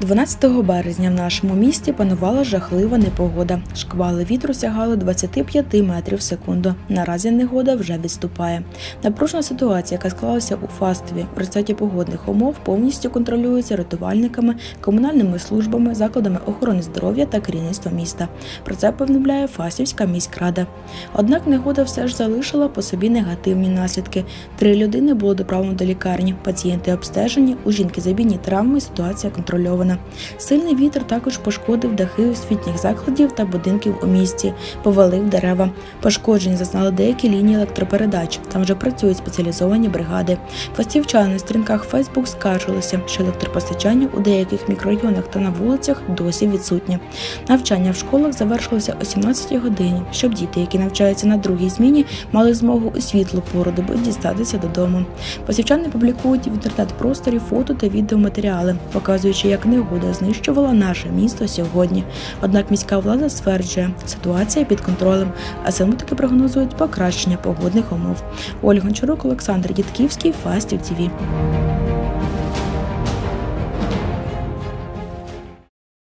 12 березня в нашому місті панувала жахлива непогода. Шквали вітру сягали 25 метрів в секунду. Наразі негода вже відступає. Напружена ситуація, яка склалася у Фастові в результаті погодних умов, повністю контролюється рятувальниками, комунальними службами, закладами охорони здоров'я та керівництва міста. Про це повідомляє Фастівська міськрада. Однак негода все ж залишила по собі негативні наслідки. Три людини було доправлено до лікарні. Пацієнти обстежені, у жінки забійні травми. Ситуація контрольована. Сильний вітер також пошкодив дахи освітніх закладів та будинків у місті, повалив дерева. Пошкоджень зазнали деякі лінії електропередач. Там вже працюють спеціалізовані бригади. Фастівчани на сторінках Фейсбук скаржилися, що електропостачання у деяких мікрорайонах та на вулицях досі відсутнє. Навчання в школах завершилося о 17 годині, щоб діти, які навчаються на другій зміні, мали змогу у світлу пору доби дістатися додому. Фастівчани публікують в інтернет-просторі фото та відеоматеріали, показуючи, як негода знищувала наше місто сьогодні. Однак міська влада стверджує, ситуація під контролем, а синоптики прогнозують покращення погодних умов. Ольга Гончарук, Олександр Дідківський, Фастів ТІВІ.